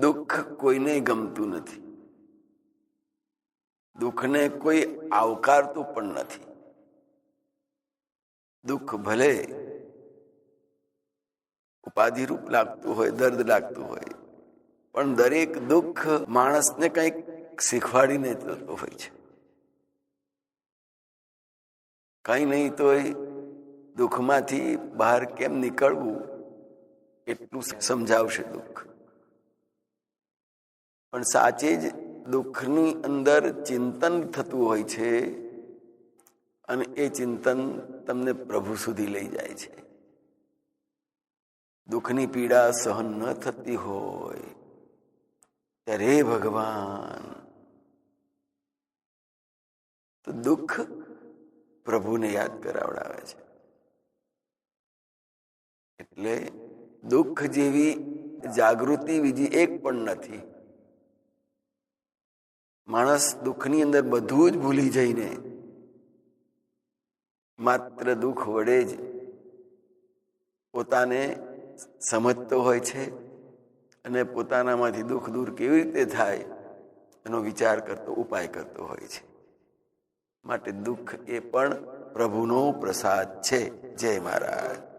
દુઃખ કોઈને ગમતું નથી. દુઃખને કોઈ આવકારતું પણ નથી. દુઃખ ભલે ઉપાધિરૂપ લાગતું હોય, દર્દ લાગતું હોય, પણ દરેક દુઃખ માણસને કંઈક શીખવાડીને જતો હોય છે. કઈ નહીં તો દુઃખમાંથી બહાર કેમ નીકળવું, એટલું સમજાવશે દુઃખ. પણ સાચે જ દુઃખની અંદર ચિંતન થતું હોય છે અને એ ચિંતન તમને પ્રભુ સુધી લઈ જાય છે. દુઃખની પીડા સહન ન થતી હોય, ત્યારે ભગવાન, તો દુઃખ પ્રભુને યાદ કરાવડાવે છે. એટલે દુઃખ જેવી જાગૃતિ બીજી એક પણ નથી. માણસ દુઃખની અંદર બધું જ ભૂલી જઈને માત્ર દુઃખ વડે જ પોતાને સમજતો હોય છે અને પોતાનામાંથી દુઃખ દૂર કેવી રીતે થાય એનો વિચાર કરતો, ઉપાય કરતો હોય છે. માટે દુઃખ એ પણ પ્રભુનો પ્રસાદ છે. જય મહારાજ.